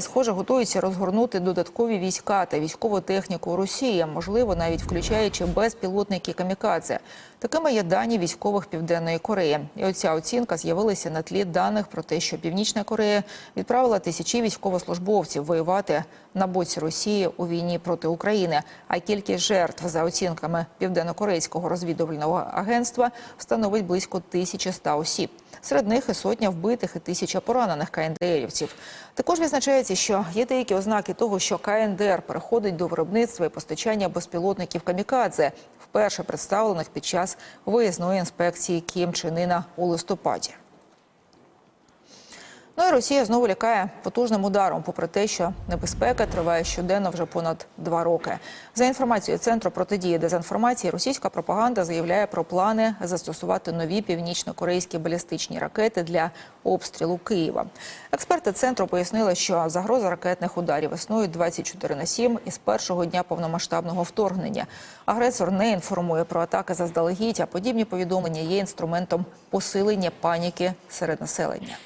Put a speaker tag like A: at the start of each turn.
A: Схоже, готується розгорнути додаткові війська та військову техніку Росії, можливо, навіть включаючи безпілотники камікадзе. Такими є дані військових Південної Кореї. І оця оцінка з'явилася на тлі даних про те, що Північна Корея відправила тисячі військовослужбовців воювати на боці Росії у війні проти України. А кількість жертв за оцінками південнокорейського розвідувального агентства становить близько 1100 осіб. Серед них і сотня вбитих, і тисяча поранених КНДРівців. Також відзначається, що є деякі ознаки того, що КНДР переходить до виробництва і постачання безпілотників камікадзе, вперше представлених під час виїзної інспекції Кім Чинина у листопаді. Росія знову лякає потужним ударом, попри те, що небезпека триває щоденно вже понад два роки. За інформацією центру протидії дезінформації, російська пропаганда заявляє про плани застосувати нові північно-корейські балістичні ракети для обстрілу Києва. Експерти центру пояснили, що загроза ракетних ударів існує 24 на 7 із першого дня повномасштабного вторгнення. Агресор не інформує про атаки заздалегідь, а подібні повідомлення є інструментом посилення паніки серед населення.